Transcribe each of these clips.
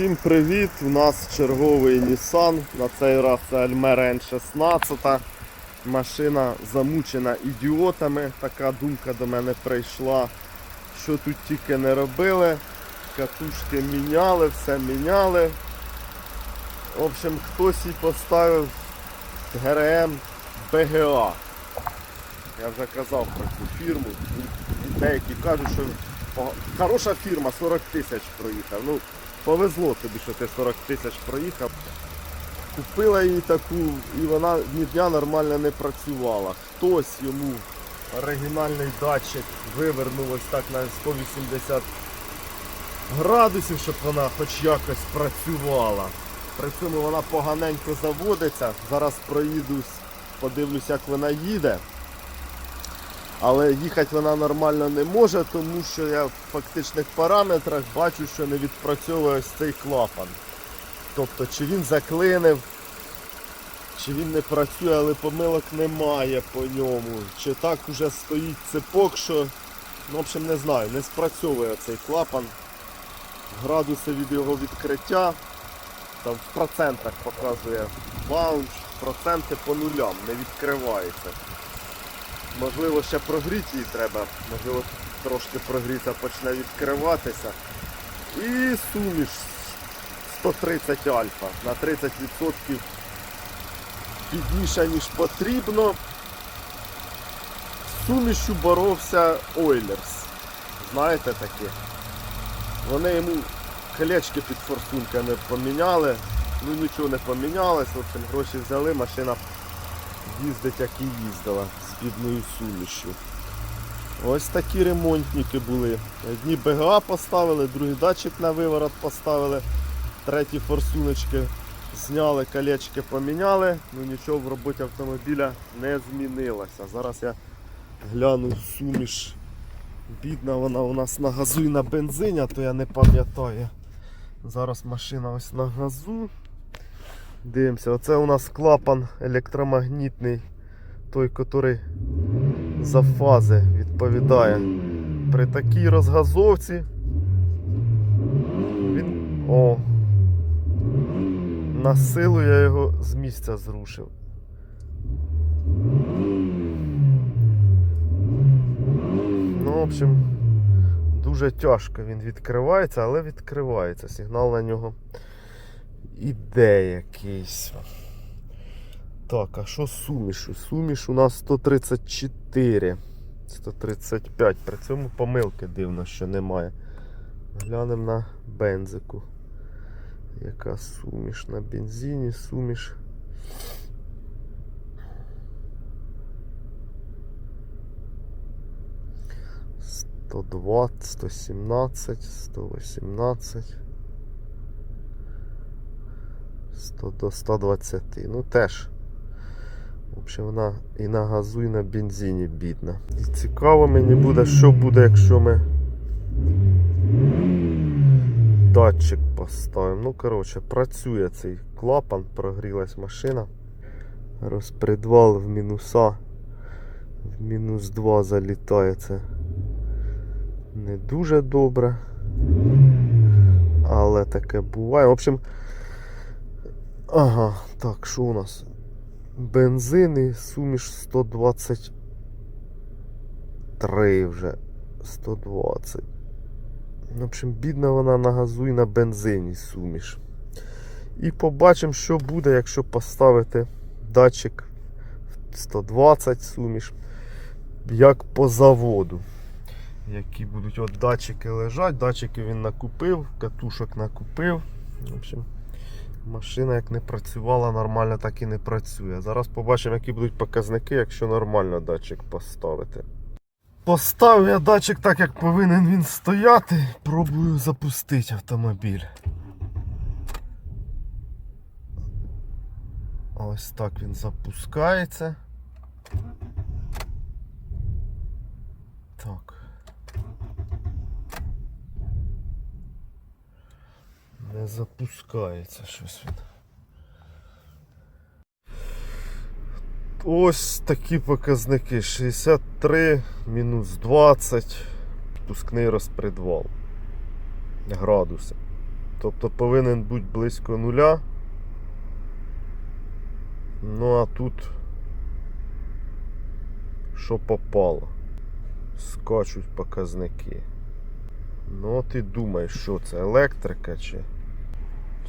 Всім привіт! У нас черговий Nissan. На цей раз це Almera N16. Машина замучена ідіотами. Така думка до мене прийшла. Що тут тільки не робили. Катушки міняли, все міняли. В общем, хтось і поставив ГРМ БГА. Я вже казав про цю фірму. Деякі кажуть, що хороша фірма 40 тисяч проїхав. Ну, повезло тобі, що ти 40 тисяч проїхав. Купила її таку, і вона ні дня нормально не працювала. Хтось йому оригінальний датчик вивернув ось так на 180 градусів, щоб вона хоч якось працювала. При цьому вона поганенько заводиться. Зараз проїдусь, подивлюсь, як вона їде. Але їхати вона нормально не може, тому що я в фактичних параметрах бачу, що не відпрацьовує ось цей клапан. Тобто, чи він заклинив, чи він не працює, але помилок немає по ньому. Чи так уже стоїть цепок, що, ну, в общем, не знаю, не спрацьовує цей клапан. Градуси від його відкриття. Там в процентах показує баунч, проценти по нулям, не відкривається. Можливо, ще прогріти її треба, можливо, трошки прогріта почне відкриватися. І суміш 130 альфа на 30% бідніша, ніж потрібно. З сумішю боровся Ойлерс. Знаєте такі? Вони йому колечки під форсунками поміняли, ну нічого не помінялось, в общем, гроші взяли, машина їздить як і їздила з бідною сумішю. Ось такі ремонтники були. Одні БГА поставили, другий датчик на виворот поставили, треті форсуночки зняли, колечки поміняли, ну нічого в роботі автомобіля не змінилося. Зараз я гляну суміш. Бідна вона у нас на газу і на бензині, а то я не пам'ятаю. Зараз машина ось на газу. Дивимося, оце у нас клапан електромагнітний, той, який за фази відповідає. При такій розгазовці він. О! На силу я його з місця зрушив. Ну, в общем, дуже тяжко він відкривається, але відкривається. Сигнал на нього іде якийсь. Так, а що сумішу? Суміш у нас 134. 135. При цьому помилки дивно, що немає. Глянемо на бензику. Яка суміш на бензині, суміш. Сто двадцять, сто сімнадцять, сто вісімнадцять. 100 до 120. Ну теж. В общем, вона і на газу, і на бензині бідна. І цікаво мені буде, що буде, якщо ми датчик поставимо. Ну, коротше, працює цей клапан, прогрілась машина. Розпредвал в мінуса. В мінус 2 залітає це не дуже добре. Але таке буває. В общем, Ага, так, що у нас? Бензини, суміш 123 вже. 120. В общем, бідна вона на газу і на бензині суміш. І побачимо, що буде, якщо поставити датчик в 120 суміш, як по заводу. Які будуть от датчики лежать, датчики він накупив, катушок накупив. В общем, Машина як не працювала нормально, так і не працює. Зараз побачимо, які будуть показники, якщо нормально датчик поставити. Поставив я датчик так, як повинен він стояти. Пробую запустити автомобіль. Ось так він запускається. Так. Не запускається щось він. Ось такі показники. 63 мінус 20. Пускний розпредвал. Градуси. Тобто повинен бути близько нуля. Ну а тут що попало. Скачуть показники. Ну ти думаєш, що це електрика чи,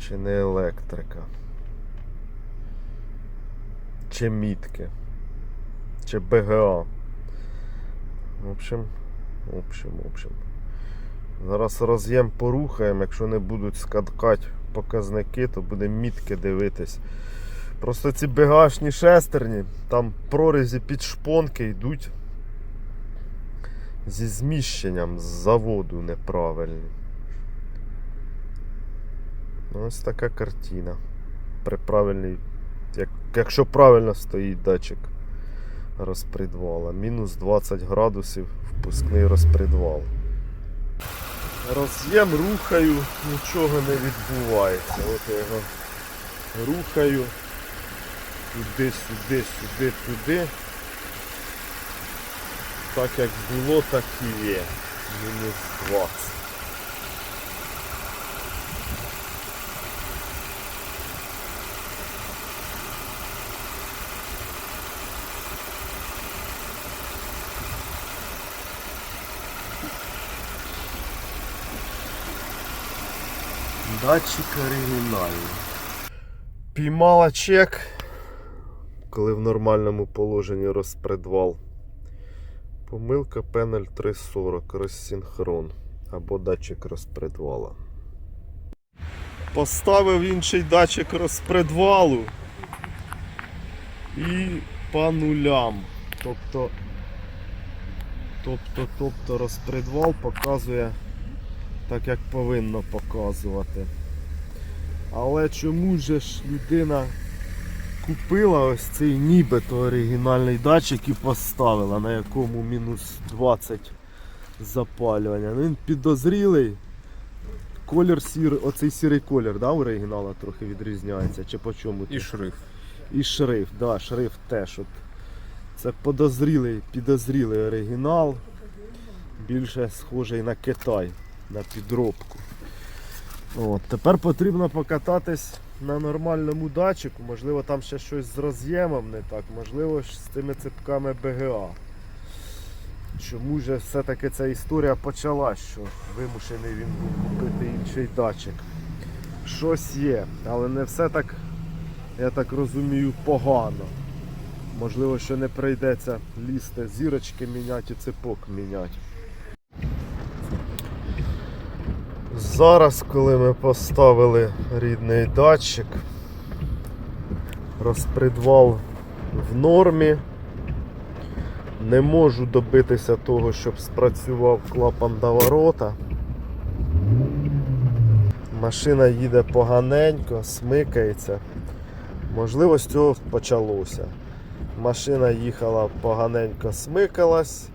чи не електрика? Чи мітки? Чи БГА? В общем, в общем, в общем. Зараз роз'єм порухаємо, якщо не будуть скаткати показники, то будемо мітки дивитись. Просто ці бегашні шестерні, там прорізі під шпонки йдуть зі зміщенням з заводу неправильні. Ну, Ось така картина. При правильній, як, якщо правильно стоїть датчик розпредвала. Мінус 20 градусів впускний розпредвал. Роз'єм рухаю, нічого не відбувається. От я його рухаю туди, сюди, сюди, туди. Так як було, так і є. Мінус 20. Датчик оригінальний. Піймала чек, коли в нормальному положенні розпредвал. Помилка пенель 340, розсинхрон або датчик розпредвала. Поставив інший датчик розпредвалу і по нулям. Тобто, тобто, тобто розпредвал показує так, як повинно показувати. Але чому же ж людина купила ось цей нібито оригінальний датчик і поставила, на якому мінус 20 запалювання. Ну, Він підозрілий. Колір сір, оцей сірий колір, да, оригінала трохи відрізняється. Чи по чому? І шрифт. І шрифт, да, шрифт теж. От. Це подозрілий, підозрілий оригінал. Більше схожий на Китай, на підробку. От, тепер потрібно покататись на нормальному датчику. Можливо, там ще щось з роз'ємом не так, можливо, з цими цепками БГА. Чому ж все-таки ця історія почалась, що вимушений він був купити інший датчик. Щось є, але не все так, я так розумію, погано. Можливо, що не прийдеться лізти зірочки міняти і цепок міняти. Зараз, коли ми поставили рідний датчик, розпредвал в нормі. Не можу добитися того, щоб спрацював клапан до ворота. Машина їде поганенько, смикається. Можливо, з цього почалося. Машина їхала поганенько, смикалась.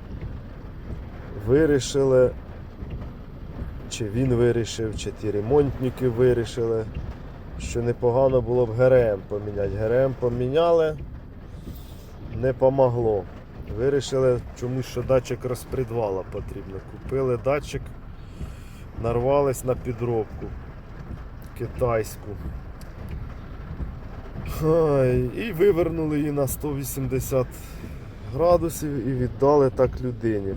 Вирішили чи він вирішив, чи ті ремонтники вирішили, що непогано було б ГРМ поміняти. ГРМ поміняли, не помогло. Вирішили чомусь, що датчик розпредвала потрібно. Купили датчик, нарвались на підробку китайську. Ай, І вивернули її на 180 градусів і віддали так людині.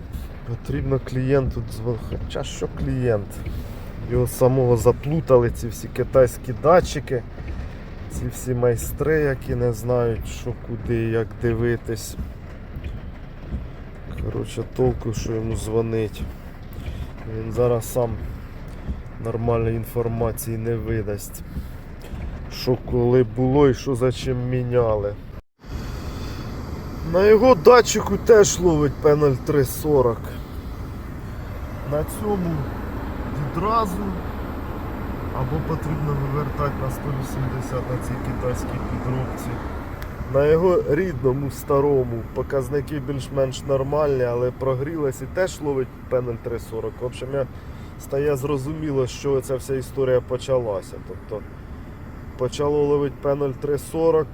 Потрібно клієнту дзвонити. Хоча що клієнт? Його самого заплутали ці всі китайські датчики, ці всі майстри, які не знають, що куди і як дивитись. Коротше, толку, що йому дзвонить. Він зараз сам нормальної інформації не видасть. Що коли було і що за чим міняли. На його датчику теж ловить пенель 340. На цьому відразу або потрібно вивертати на 180 на цій китайській підробці. На його рідному старому показники більш-менш нормальні, але прогрілась і теж ловить пенель 340. В общем, я стає зрозуміло, що ця вся історія почалася. Тобто почало ловити пенель 340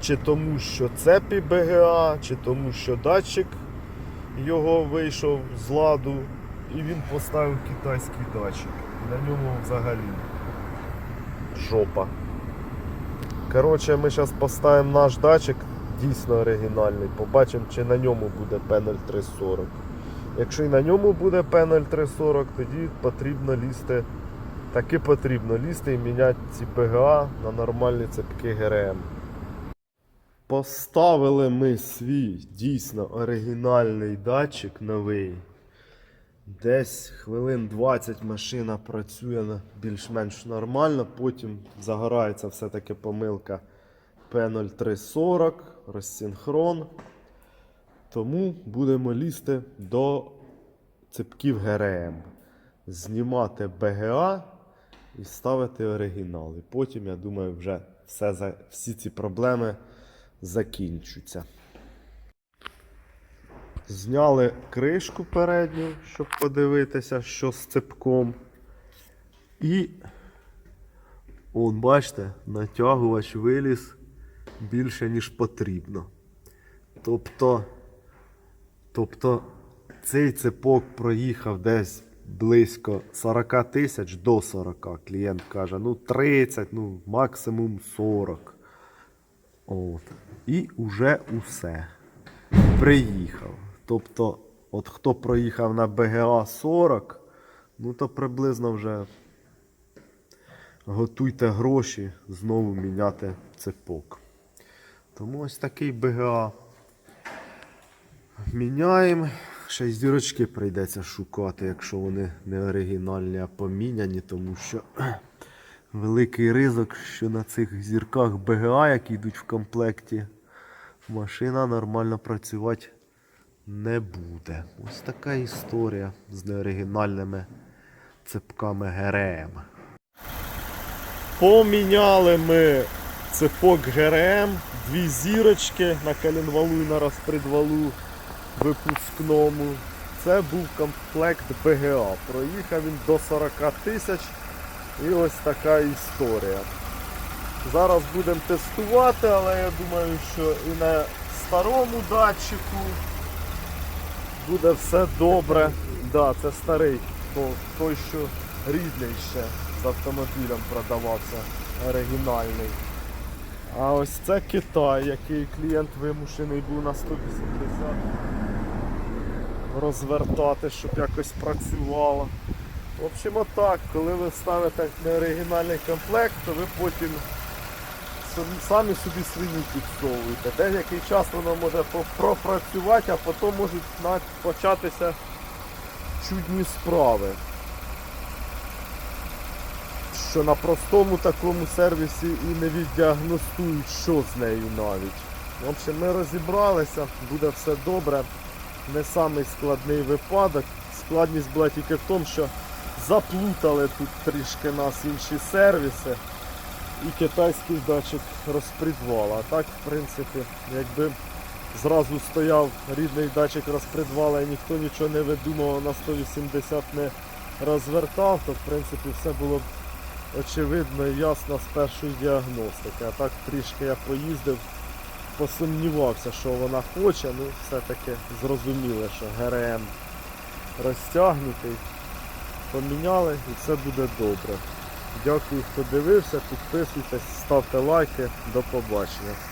чи тому, що цепі БГА, чи тому, що датчик його вийшов з ладу і він поставив китайський датчик. на ньому взагалі жопа. Коротше, ми зараз поставимо наш датчик, дійсно оригінальний, побачимо, чи на ньому буде P0340. Якщо і на ньому буде P0340, тоді потрібно лізти, таки потрібно лізти і міняти ці ПГА на нормальні цепки ГРМ. Поставили ми свій дійсно оригінальний датчик новий. Десь хвилин 20 машина працює більш-менш нормально, потім загорається все-таки помилка P0340, розсинхрон. Тому будемо лізти до цепків ГРМ, знімати БГА і ставити оригінал. І потім, я думаю, вже все, всі ці проблеми закінчуться. Зняли кришку передню, щоб подивитися, що з цепком. І, он, бачите, натягувач виліз більше, ніж потрібно. Тобто, тобто цей цепок проїхав десь близько 40 тисяч до 40. Клієнт каже, ну 30, ну максимум 40. От. І уже усе. Приїхав. Тобто, от хто проїхав на БГА 40, ну то приблизно вже готуйте гроші знову міняти цепок. Тому ось такий БГА. Міняємо. Ще й зірочки прийдеться шукати, якщо вони не оригінальні, а поміняні, тому що великий ризик, що на цих зірках БГА, які йдуть в комплекті, машина нормально працювати не буде. Ось така історія з неоригінальними цепками ГРМ. Поміняли ми цепок ГРМ, дві зірочки на коленвалу і на розпредвалу випускному. Це був комплект БГА. Проїхав він до 40 тисяч. І ось така історія. Зараз будемо тестувати, але я думаю, що і на старому датчику буде все добре. Да, це старий, то- той, що рідний ще з автомобілем продавався, оригінальний. А ось це Китай, який клієнт вимушений був на 180 розвертати, щоб якось працювало. В общем, отак, коли ви ставите неоригінальний комплект, то ви потім самі собі свині підсовуєте. Деякий час воно може пропрацювати, а потім можуть початися чудні справи. Що на простому такому сервісі і не віддіагностують, що з нею навіть. В общем, ми розібралися, буде все добре. Не самий складний випадок. Складність була тільки в тому, що заплутали тут трішки нас інші сервіси і китайський датчик розпредвала. А так, в принципі, якби зразу стояв рідний датчик розпредвала і ніхто нічого не видумував на 180 не розвертав, то в принципі все було б очевидно і ясно з першої діагностики. А так трішки я поїздив, посумнівався, що вона хоче, ну все-таки зрозуміло, що ГРМ розтягнутий. Поміняли і все буде добре. Дякую, хто дивився, підписуйтесь, ставте лайки. До побачення.